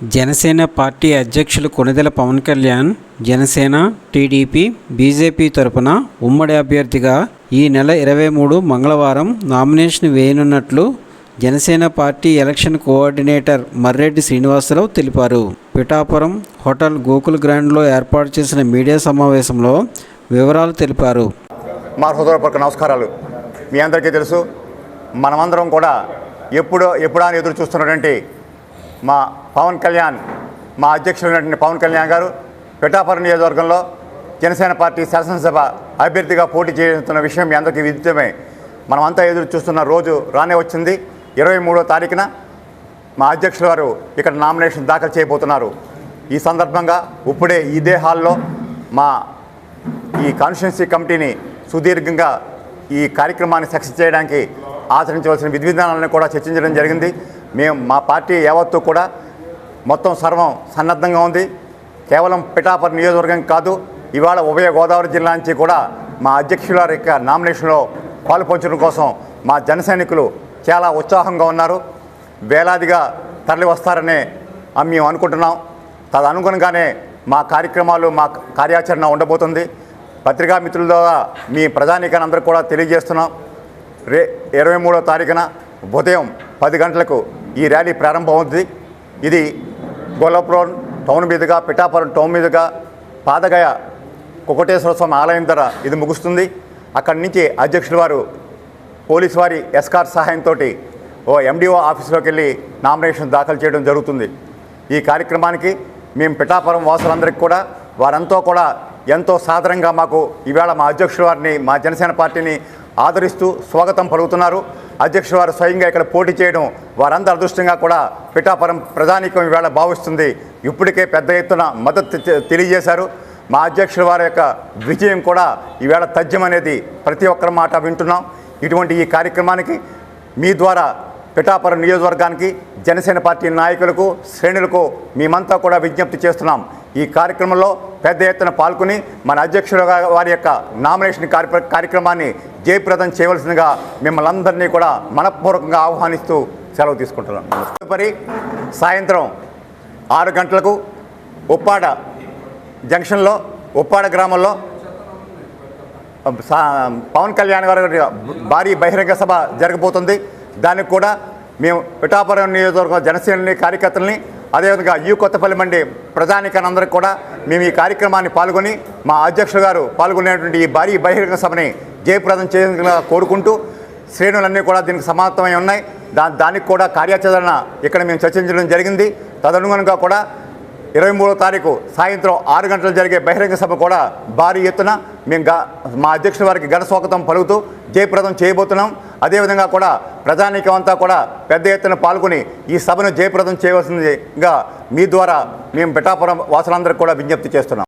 Janasena party అధ్యక్షులు Konidela Pawan Kalyan Janasena TDP BJP తరపున ఉమ్మడి అభ్యర్థిగా ఈ నెల ఇరవై మూడు మంగళవారం nomination వేయనున్నట్లు Janasena party election coordinator Marreddy Srinivasarao తెలిపారు. పిఠాపురం హోటల్ గోకుల్ గ్రాండ్లో ఏర్పాటు చేసిన మీడియా సమావేశంలో వివరాలు తెలిపారు. మా హృదయపూర్వక నమస్కారాలు. మీ అందరికీ తెలుసు మనమందరం కూడా ఎప్పుడో ఎప్పుడా ఎదురు చూస్తున్నటువంటి మా పవన్ కళ్యాణ్ మా అధ్యక్షులైనటువంటి పవన్ కళ్యాణ్ గారు పిఠాపురం నియోజకవర్గంలో జనసేన పార్టీ శాసనసభ అభ్యర్థిగా పోటీ చేస్తున్న విషయం మీ అందరికీ విదితమే. మనమంతా ఎదురు చూస్తున్న రోజు రానే వచ్చింది. ఇరవై మూడో తారీఖున మా అధ్యక్షుల వారు ఇక్కడ నామినేషన్ దాఖలు చేయబోతున్నారు. ఈ సందర్భంగా ఇప్పుడే ఇదే హాల్లో మా ఈ కాన్స్టిట్యున్సీ కమిటీని సుదీర్ఘంగా ఈ కార్యక్రమాన్ని సక్సెస్ చేయడానికి ఆచరించవలసిన విధి విధానాలను కూడా చర్చించడం జరిగింది. మేము మా పార్టీ యావత్తు కూడా మొత్తం సర్వం సన్నద్ధంగా ఉంది. కేవలం పిఠాపురం నియోజకవర్గం కాదు ఇవాళ ఉభయ గోదావరి జిల్లా నుంచి కూడా మా అధ్యక్షుల యొక్క నామినేషన్లో పాలుపంచడం కోసం మా జనసైనికులు చాలా ఉత్సాహంగా ఉన్నారు. వేలాదిగా తరలి వస్తారని మేము అనుకుంటున్నాం. తదనుగుణంగానే మా కార్యక్రమాలు మా కార్యాచరణ ఉండబోతుంది. పత్రికా మిత్రుల ద్వారా మీ ప్రజానీకాన్ని అందరూ కూడా తెలియజేస్తున్నాం. రే ఇరవై మూడో తారీఖున ఉదయం పది గంటలకు ఈ ర్యాలీ ప్రారంభమవుతుంది ఇది గోలాపురం టౌన్ మీదుగా పిఠాపురం టౌన్ మీదుగా పాదగయ కుకటేశ్వర స్వామి ఆలయం ధర ఇది ముగుస్తుంది. అక్కడి నుంచి అధ్యక్షుల వారు పోలీసు వారి ఎస్కార్ సహాయంతో ఓ ఎండిఓ ఆఫీసులోకి వెళ్ళి నామినేషన్ దాఖలు చేయడం జరుగుతుంది. ఈ కార్యక్రమానికి మేము పిఠాపురం వాసులందరికీ కూడా వారంతా కూడా ఎంతో సాధారణంగా మాకు ఈవేళ మా అధ్యక్షుల వారిని మా జనసేన పార్టీని ఆదరిస్తూ స్వాగతం పలుకుతున్నారు. అధ్యక్షుడు వారు స్వయంగా ఇక్కడ పోటీ చేయడం వారందరి అదృష్టంగా కూడా పిఠాపురం ప్రధానికం ఈవేళ భావిస్తుంది. ఇప్పటికే పెద్ద ఎత్తున మద్దతు తెలియజేశారు. మా అధ్యక్షుల వారి యొక్క విజయం కూడా ఈవేళ తథ్యం అనేది ప్రతి ఒక్కరి మాట వింటున్నాం. ఇటువంటి ఈ కార్యక్రమానికి మీ ద్వారా పిఠాపురం నియోజకవర్గానికి జనసేన పార్టీ నాయకులకు శ్రేణులకు మేమంతా కూడా విజ్ఞప్తి చేస్తున్నాం. ఈ కార్యక్రమంలో పెద్ద ఎత్తున పాల్గొని మన అధ్యక్షుల వారి యొక్క నామినేషన్ కార్యక్రమాన్ని జయప్రదం చేయవలసిందిగా మిమ్మల్ని అందరినీ కూడా మనపూర్వకంగా ఆహ్వానిస్తూ సెలవు తీసుకుంటున్నాం. తదుపరి సాయంత్రం ఆరు గంటలకు ఉప్పాడ జంక్షన్లో ఉప్పాడ గ్రామంలో సా- పవన్ కళ్యాణ్ గారి భారీ బహిరంగ సభ జరగబోతుంది. దానికి కూడా మేము పిఠాపురం నియోజకవర్గం జనసేనని కార్యకర్తలని అదేవిధంగా ఈ కొత్తపల్లి మండి ప్రజానికానందరికి కూడా మేము ఈ కార్యక్రమాన్ని పాల్గొని మా అధ్యక్షుడు గారు పాల్గొనేటువంటి ఈ భారీ బహిరంగ సభని జయప్రదం చేయాలని కోరుకుంటూ శ్రేణులన్నీ కూడా దీనికి సమాప్తమై ఉన్నాయి. దా దానికి కూడా కార్యాచరణ ఇక్కడ మేము చర్చించడం జరిగింది. తదనుగుణంగా కూడా ఇరవై మూడో తారీఖు సాయంత్రం ఆరు గంటలు జరిగే బహిరంగ సభ కూడా భారీ ఎత్తున మేము గా మా అధ్యక్షుల వారికి ఘన స్వాగతం పలుకుతూ జయప్రదం చేయబోతున్నాం. అదేవిధంగా కూడా ప్రజానీకం అంతా కూడా పెద్ద ఎత్తున పాల్గొని ఈ సభను జయప్రదం చేయవలసిందిగా మీ ద్వారా మేము పిఠాపురం వాసులందరికీ కూడా విజ్ఞప్తి చేస్తున్నాం.